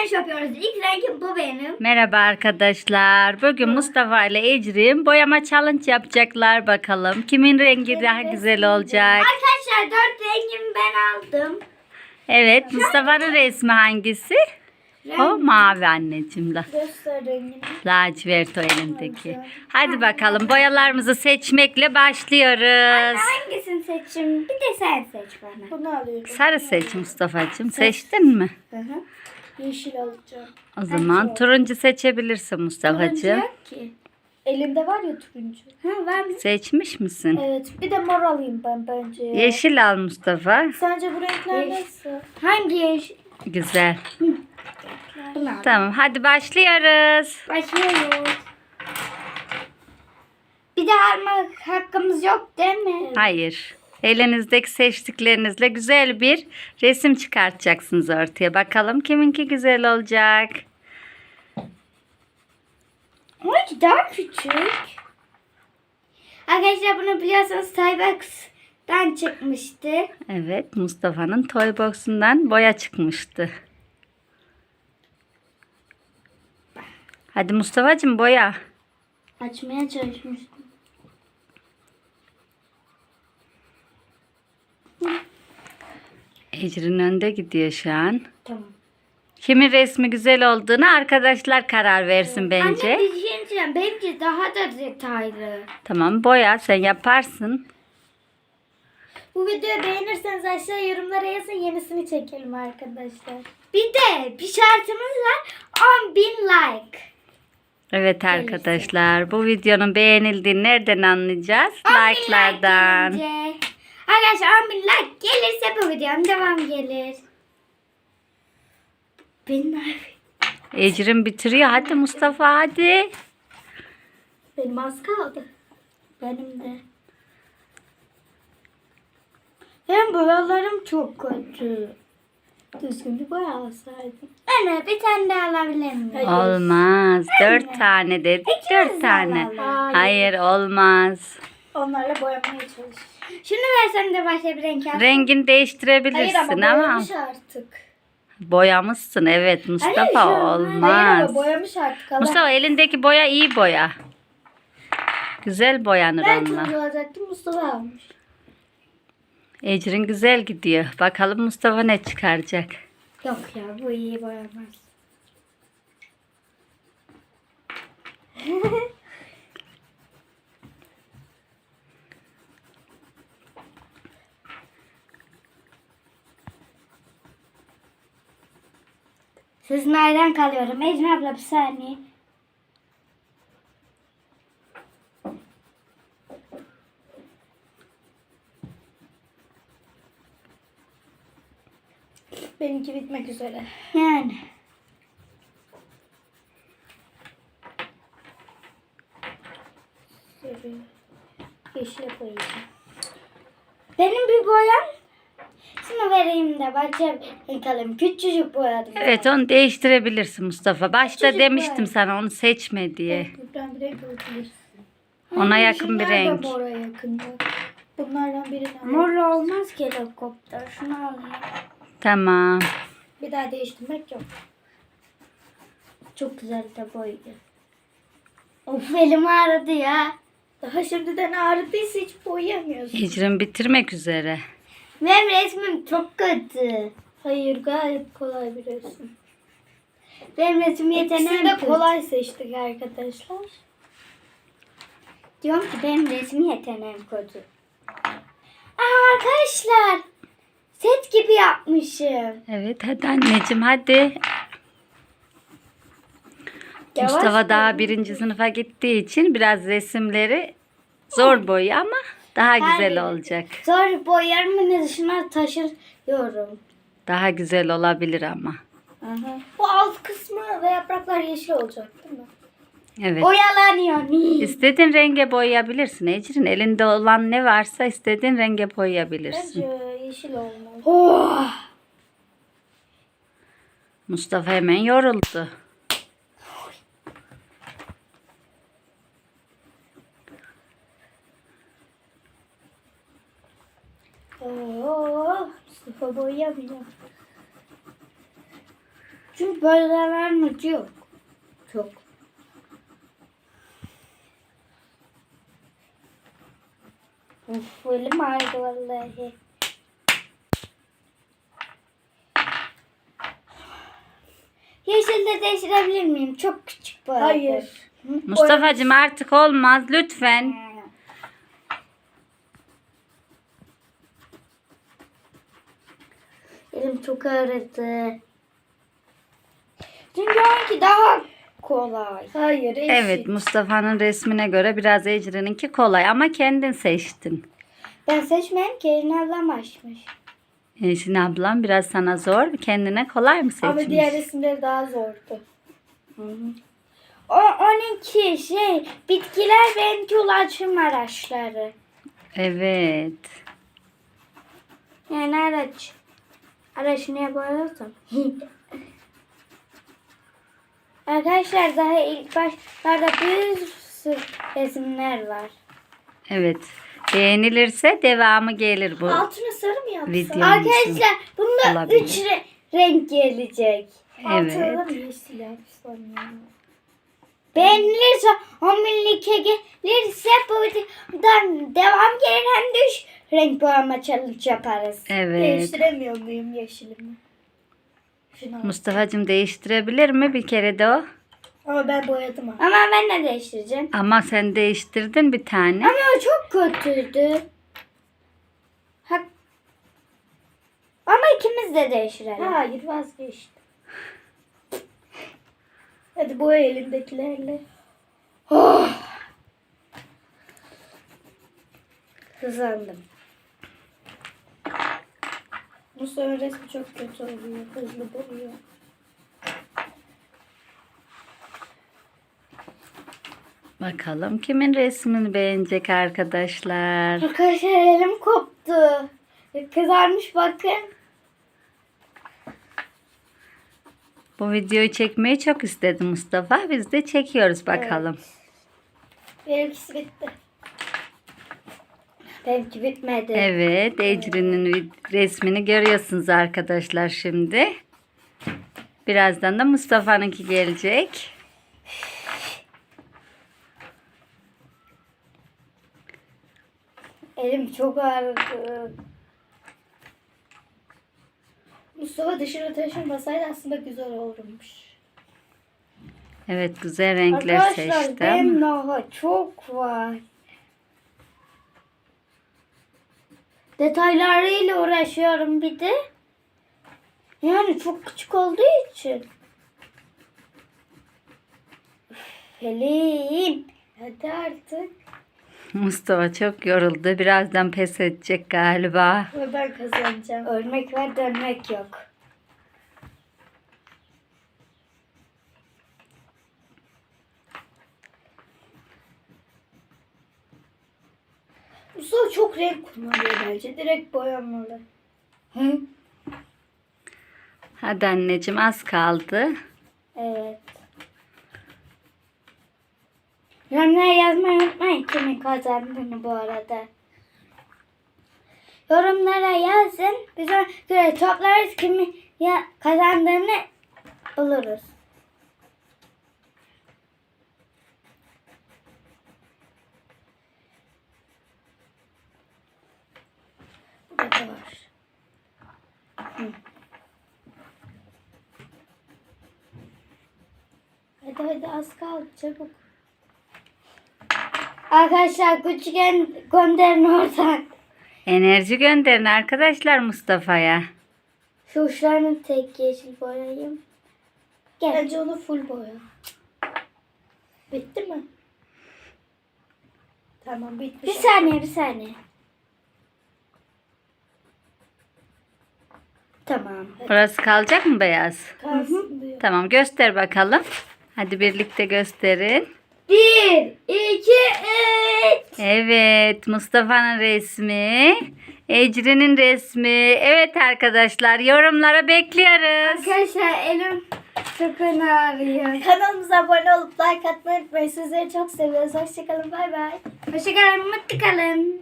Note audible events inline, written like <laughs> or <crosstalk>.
güneş yapıyoruz. İlk rengim bu benim. Merhaba arkadaşlar. Bugün Mustafa ile Ecrin boyama challenge yapacaklar bakalım. Kimin rengi daha güzel olacak? Arkadaşlar dört rengimi ben aldım. Evet Mustafa'nın resmi hangisi? O mavi anneciğim rengini. Lacivert o elindeki. Hadi bakalım boyalarımızı seçmekle başlıyoruz. Hangisini seçeyim? Bir de sen seç bana. Bunu alıyorum. Sarı seç Mustafa'cığım. Seçtin mi? Hı hı. Yeşil alacağım. O zaman turuncu seçebilirsin Turuncu Mustafa'cığım. yok ki. Elimde var ya turuncu. Ha var mı? Seçmiş misin? Evet. Bir de mor alayım ben bence. ya. Yeşil al Mustafa. Sence bu renkler Yeşil. nasıl? Hangi yeşil? Güzel. Tamam hadi başlıyoruz. Başlıyoruz. Bir de alma hakkımız yok değil mi? Hayır. Elinizdeki seçtiklerinizle güzel bir resim çıkartacaksınız ortaya. Bakalım kiminki güzel olacak. Ama daha küçük. Arkadaşlar bunu biliyorsanız Starbucks'tan çıkmıştı. Evet Mustafa'nın toy box'undan boya çıkmıştı. Hadi Mustafa'cığım boya. Açmaya çalışmıştım. Ecrin önde gidiyor şu an. Tamam. Kimin resmi güzel olduğunu arkadaşlar karar versin bence. Anne bir şey diyeceğim. Benimki daha da detaylı. Tamam boya sen yaparsın. Bu videoyu beğenirseniz aşağı yorumlara yazın yenisini çekelim arkadaşlar. Bir de bir şartımız var. 10 bin like. Evet arkadaşlar bu videonun beğenildiğini nereden anlayacağız? 10 bin Like'lardan. Like gelince- Arkadaşlar 10 bin like gelirse bu videonun devam gelir. Like. Ecrin bitiriyor. Hadi Mustafa hadi. Benim az kaldı. Benim de. Benim boyalarım çok kötü. Düzgün bir boya alsaydım. Anne bir tane daha alabilir miyim? Hayır. Olmaz. Dört tane dedik. İkimiz Dört tane. alalım. Hayır olmaz. Onlarla boyamaya çalış. Şunu versen de başka bir renk al. Rengini Hayır değiştirebilirsin ama ama boyamış artık. boyamışsın. Evet Mustafa Hayır, Hayır olmaz. ama boyamış artık. Allah. Mustafa elindeki boya iyi boya. Güzel boyanır Ben onunla. turuncu alacaktım Mustafa almış. Ecrin güzel gidiyor. Bakalım Mustafa ne çıkaracak. Yok ya bu iyi boyamaz. <laughs> Siz nereden kalıyorum? Ecmi abla bir saniye. Benimki bitmek üzere. Yani. Yeşile koyacağım. Benim bir boyam. Şunu vereyim de başka renk alayım. Küçücük boyadım. Evet onu değiştirebilirsin Mustafa. Başta Çocuk demiştim boya. sana onu seçme diye. Buradan bir renk alabilirsin. Ona yakın bir renk. mora yakın. bak. Bunlardan birini. Mor olmaz ki helikopter. Şunu alayım. Tamam. Bir daha değiştirmek yok. Çok güzel de boyuyor. Of elim ağrıdı ya. Daha şimdiden ağrıdıysa hiç boyayamıyorsun. Ecrin bitirmek üzere. Benim resmim çok kötü. Hayır gayet kolay bir resim. Benim resim yeteneğim de kötü. kolay seçtik arkadaşlar. Diyorum ki benim resim yeteneğim kötü. Aa, arkadaşlar. Set gibi yapmışım. Evet hadi anneciğim hadi. Yavaş Mustafa daha birinci sınıfa gittiği için biraz resimleri zor boyu ama daha güzel Hayır. olacak. Sonra boyarımın dışına taşıyorum. Daha güzel olabilir ama. Aha. Bu alt kısmı ve yapraklar yeşil olacak değil mi? Evet. Oyalanıyor. İstediğin renge boyayabilirsin Ecrin. Elinde olan ne varsa istediğin renge boyayabilirsin. Bence yeşil olmalı. Oh. Mustafa hemen yoruldu. Oo, Mustafa boyayamıyor. Çünkü bölgelerin ucu yok. Çok. Uf, elim ağrıdı vallahi. Yeşil de değiştirebilir miyim? Çok küçük bu arada. Hayır. Mustafa'cığım artık olmaz lütfen. Çok ağrıdı. Çünkü onunki daha kolay. Hayır eşit. Evet Mustafa'nın resmine göre biraz Ecrin'inki kolay ama kendin seçtin. Ben seçmedim ki elini ablam açmış. Eşin ablam biraz sana zor kendine kolay mı seçmiş? Ama diğer resimleri daha zordu. O onunki şey bitkiler benimki ulaşım araçları. Evet. Yani araç. Araç ne boyasam. Arkadaşlar daha ilk başlarda bir sürü resimler var. Evet. Beğenilirse devamı gelir bu. Altına sarı mı? Video. Arkadaşlar bunda Olabilir. üç re- renk gelecek. Evet. Altına da yeşil yapsam ya. Beğenilirse 10 binlike gelirse buradan devam gelir hem de üç renk boyama challenge yaparız. Evet. Değiştiremiyor muyum yeşilimi? Şunu. Mustafa'cığım değiştirebilir mi bir kere de o? Ama ben boyadım ha. Ama ben de değiştireceğim. Ama sen değiştirdin bir tane. Ama o çok kötüydü. Ha- Ama ikimiz de değiştirelim. Hayır vazgeçtim. Hadi boya elindekilerle. Oh. Hızlandım. Mustafa resmi çok kötü oluyor. Hızlı boyuyor. Bakalım kimin resmini beğenecek arkadaşlar. Arkadaşlar elim koptu. Kızarmış bakın. Bu videoyu çekmeyi çok istedi Mustafa. Biz de çekiyoruz bakalım. Benimkisi bitti. Benimki bitmedi. Evet, Ecrin'in resmini görüyorsunuz arkadaşlar şimdi. Birazdan da Mustafa'nınki gelecek. Elim çok ağrıdı. Mustafa dışarı taşınmasaydı aslında güzel olurmuş. Evet, güzel renkler Arkadaşlar seçtim. benim daha çok var. Detaylarıyla uğraşıyorum bir de. Yani çok küçük olduğu için. Üf, Elim. Hadi artık. <laughs> Mustafa çok yoruldu. Birazdan pes edecek galiba. Ve ben kazanacağım. Ölmek var dönmek yok. Mustafa çok renk kullanıyor bence. Direkt boyanmalı. Hı? Hadi anneciğim az kaldı. Evet. Yorumlara yazmayı unutmayın kimin kazandığını bu arada. Yorumlara yazın. Biz ona göre toplarız kimin ya kazandığını buluruz. Hadi hadi az kaldı çabuk. Arkadaşlar küçükken gönderin oradan. Enerji gönderin arkadaşlar Mustafa'ya. Şu uçlarını tek yeşil boyayayım. Gel. Bence onu full boya. Bitti mi? Tamam bitmiş. Bir saniye bir saniye. Tamam. Burası kalacak mı beyaz? Kalsın diyor. Tamam göster bakalım. Hadi birlikte gösterin. Bir, iki. Evet Mustafa'nın resmi. Ecrin'in resmi. Evet arkadaşlar yorumlara bekliyoruz. Arkadaşlar elim çok ağrıyor. Kanalımıza abone olup like atmayı unutmayın. Sizleri çok seviyoruz. Hoşçakalın. Bay bay. Hoşçakalın, mutlu kalın.